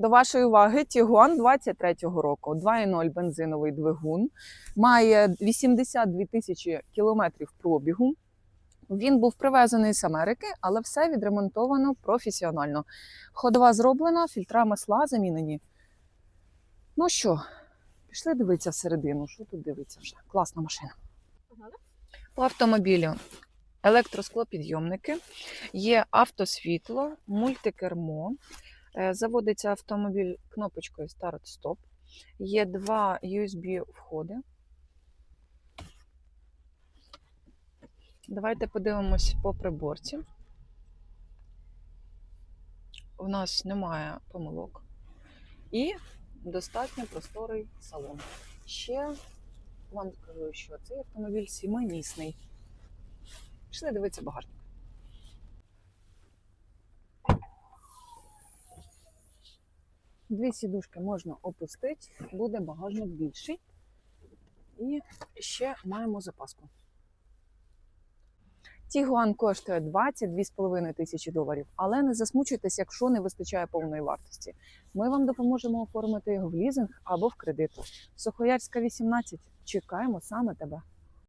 До вашої уваги Тігуан 23-го року, 2.0 бензиновий двигун, має 82 тисячі кілометрів пробігу. Він був привезений з Америки, але все відремонтовано професіонально. Ходова зроблена, фільтра масла замінені. Ну що, пішли дивитися всередину. Що тут дивиться вже? Класна машина. По автомобілю електросклопідйомники, є автосвітло, мультикермо. Е, Заводиться автомобіль кнопочкою старт-стоп. Є два USB входи. Давайте подивимось по приборці. У нас немає помилок. І достатньо просторий салон. Ще вам скажу, що цей автомобіль сімимісний. Пішли дивитися багажник. Дві сідушки можна опустити, буде багажник більший. І ще маємо запаску. Тігуан коштує 22,5 тисячі доларів, але не засмучуйтесь, якщо не вистачає повної вартості. Ми вам допоможемо оформити його в лізинг або в кредит. Сухоярська 18. Чекаємо саме тебе.